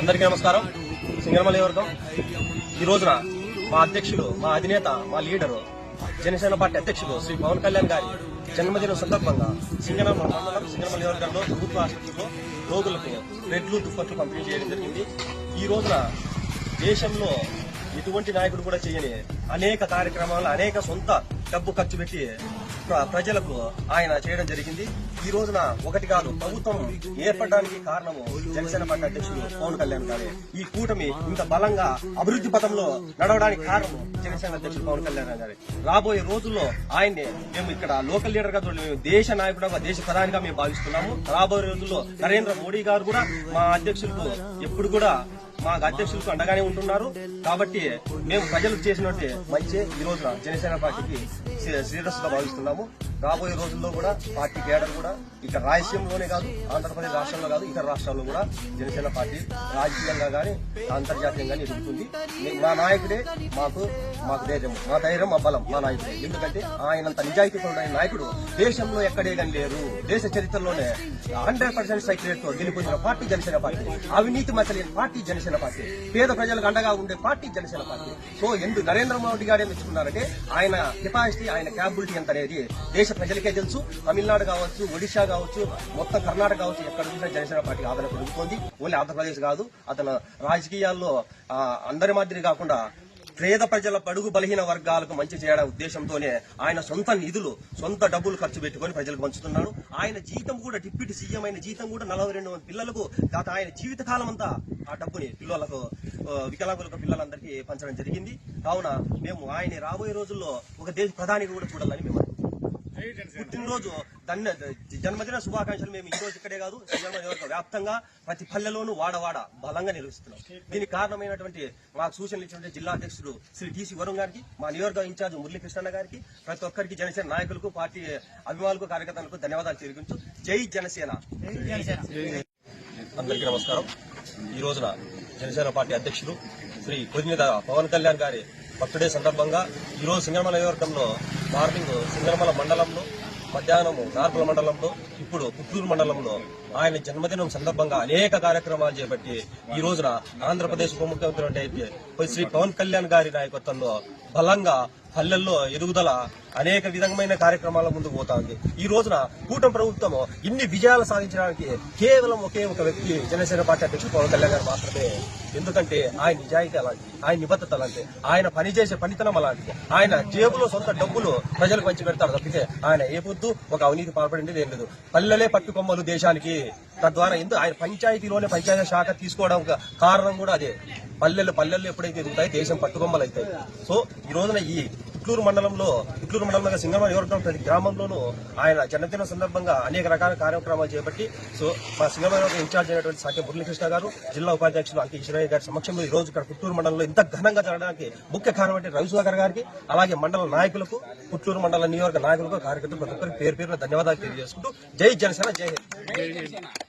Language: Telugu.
అందరికీ నమస్కారం. సింగరమల్లి వర్గం ఈ రోజున మా అధ్యక్షులు మా అధినేత మా లీడరు జనసేన పార్టీ అధ్యక్షులు శ్రీ పవన్ కళ్యాణ్ గారి జన్మదినం సందర్భంగా సింగరమ మండలం సింగరమల్లి వర్గంలో ప్రభుత్వ ఆసుపత్రిలో రోగులకు రెడ్లు దుప్పట్లు పంపిణీ చేయడం జరిగింది. ఈ రోజున దేశంలో ఎటువంటి నాయకుడు కూడా చేయని అనేక కార్యక్రమాలు అనేక సొంత డబ్బు ఖర్చు పెట్టి ప్రజలకు ఆయన చేయడం జరిగింది. ఈ రోజున ఒకటి కాదు ప్రభుత్వం ఏర్పడడానికి కారణము జనసేన పార్టీ అధ్యక్షుడు పవన్ కళ్యాణ్ గారే. ఈ కూటమి ఇంత బలంగా అభివృద్ధి పథంలో నడవడానికి కారణం జనసేన అధ్యక్షుడు పవన్ కళ్యాణ్ గారే. రాబోయే రోజుల్లో ఆయన్ని మేము ఇక్కడ లోకల్ లీడర్గా మేము దేశ నాయకుడుగా దేశ ప్రధానిగా మేము భావిస్తున్నాము. రాబోయే రోజుల్లో నరేంద్ర మోడీ గారు కూడా మా అధ్యక్షులకు ఎప్పుడు కూడా మాకు అధ్యక్షులకు అండగానే ఉంటున్నారు. కాబట్టి మేము ప్రజలకు చేసినట్టే మంచి ఈ రోజున జనసేన పార్టీకి శ్రీరస్సుగా భావిస్తున్నాము. రాబోయే రోజుల్లో కూడా పార్టీ కేడర్ కూడా ఇక రాయలసీమలోనే కాదు ఆంధ్రప్రదేశ్ రాష్ట్రంలో కాదు ఇతర రాష్ట్రాల్లో కూడా జనసేన పార్టీ రాజకీయంగా కానీ అంతర్జాతీయంగా ఎదుగుతుంది మా నాయకుడే మాకు మాకు ధైర్యం మా ధైర్యం మా బలం మా నాయకుడే. ఎందుకంటే ఆయనంత నిజాయితీపరుడైన నాయకుడు దేశంలో ఎక్కడే కానీ లేరు దేశ చరిత్రలోనే హండ్రెడ్ పర్సెంట్ స్ట్రైక్ రేట్తో గెలిపొందిన పార్టీ జనసేన పార్టీ అవినీతి మచ్చలేని పార్టీ జనసేన పార్టీ పేద ప్రజలకు అండగా ఉండే పార్టీ జనసేన పార్టీ. సో ఎందుకు నరేంద్ర మోడీ గారు ఏం ఆయన కెపాసిటీ ఆయన క్యాపబిలిటీ ఎంత అనేది దేశ ప్రజలకే తెలుసు. తమిళనాడు కావచ్చు ఒడిశా కావచ్చు మొత్తం కర్ణాటక కావచ్చు ఎక్కడ చూసినా జనసేన పార్టీ ఆదరణ పెరుగుతోంది. ఓన్లీ ఆంధ్రప్రదేశ్ కాదు అతను రాజకీయాల్లో ఆ, అందరి మాదిరి కాకుండా పేద ప్రజల పడుగు బలహీన వర్గాలకు మంచి చేయడం ఉద్దేశంతోనే ఆయన సొంత నిధులు సొంత డబ్బులు ఖర్చు పెట్టుకొని ప్రజలకు పంచుతున్నాడు ఆయన జీతం కూడా డిప్యూటీ సీఎం అయిన జీతం కూడా నలభై రెండు మంది పిల్లలకు గత ఆయన జీవితకాలం అంతా ఆ డబ్బుని పిల్లలకు వికలాంగులకు పిల్లలందరికీ పంచడం జరిగింది. కావున మేము ఆయన రాబోయే రోజుల్లో ఒక దేశ ప్రధానిగా కూడా చూడాలని మేము పుట్టినరోజు ధన్య జన్మదిన శుభాకాంక్షలు మేము ఈ రోజు ఇక్కడే కాదు శ్రీరంగ వ్యాప్తంగా ప్రతి పల్లెలోనూ వాడవాడ బలంగా నిర్వహిస్తున్నాం దీనికి కారణమైనటువంటి మాకు సూచనలు ఇచ్చినటువంటి జిల్లా అధ్యక్షుడు శ్రీ టీసీ వరుణ్ గారికి మా నియోజకవర్గ ఇన్ఛార్జ్ మురళీకృష్ణ గారికి ప్రతి ఒక్కరికి జనసేన నాయకులకు పార్టీ అభిమానులకు కార్యకర్తలకు ధన్యవాదాలు తెలియజేస్తూ జై జనసేన. అందరికీ నమస్కారం. ఈ రోజున జనసేన పార్టీ అధ్యక్షుడు శ్రీ కొద్దిమీద పవన్ కళ్యాణ్ గారి బర్త్డే సందర్భంగా ఈ రోజు సింగరమల నియోజకవర్గంలో మార్నింగ్ సింగరమల మండలంలో మధ్యాహ్నము నార్పల మండలంలో ఇప్పుడు పుత్తూరు మండలంలో ఆయన జన్మదినం సందర్భంగా అనేక కార్యక్రమాలు చేపట్టి ఈ రోజున ఆంధ్రప్రదేశ్ ఉప ముఖ్యమంత్రి శ్రీ పవన్ కళ్యాణ్ గారి నాయకత్వంలో బలంగా పల్లెల్లో ఎదుగుదల అనేక విధమైన కార్యక్రమాల ముందుకు పోతా ఉంది. ఈ రోజున కూటమి ప్రభుత్వం ఇన్ని విజయాలు సాధించడానికి కేవలం ఒకే ఒక వ్యక్తి జనసేన పార్టీ అధ్యక్షుడు పవన్ కళ్యాణ్ గారు మాత్రమే. ఎందుకంటే ఆయన నిజాయితీ అలాంటి ఆయన నిబద్ధత అలాంటి ఆయన పనిచేసే పనితనం అలాంటిది. ఆయన జేబులో సొంత డబ్బులు ప్రజలకు పంచి పెడతారు తప్పితే ఆయన ఏ పొద్దు ఒక అవినీతి పాల్పడింది ఏం లేదు. పల్లెలే పట్టుకొమ్మలు దేశానికి తద్వారా ఎందుకు ఆయన పంచాయతీలోనే పంచాయతీ శాఖ తీసుకోవడం కారణం కూడా అదే. పల్లెలు పల్లెల్లో ఎప్పుడైతే ఎదుగుతాయి దేశం పట్టుకొమ్మలు అవుతాయి సో ఈ రోజున ఈ ఇట్లూరు మండలంలో పుట్లూరు మండలంలో సింగమ నియోజకవర్గం ప్రతి గ్రామంలోనూ ఆయన జన్మదిన సందర్భంగా అనేక రకాల కార్యక్రమాలు చేపట్టి సో మా సింగమ నియోజకవర్గం ఇన్ఛార్జ్ అయినటువంటి సాకే మురళీకృష్ణ గారు జిల్లా ఉపాధ్యక్షులు అంకి ఈశ్వరయ్య గారి సమక్షంలో ఈ రోజు ఇక్కడ పుట్టూరు మండలంలో ఇంత ఘనంగా జరగడానికి ముఖ్య కారణం అంటే రవిసుధాకర్ గారికి అలాగే మండల నాయకులకు పుట్టూరు మండల నియోజక నాయకులకు కార్యకర్తలు ప్రతి ఒక్కరికి పేరు పేరున ధన్యవాదాలు తెలియజేసుకుంటూ జై జనసేన జై హింద్.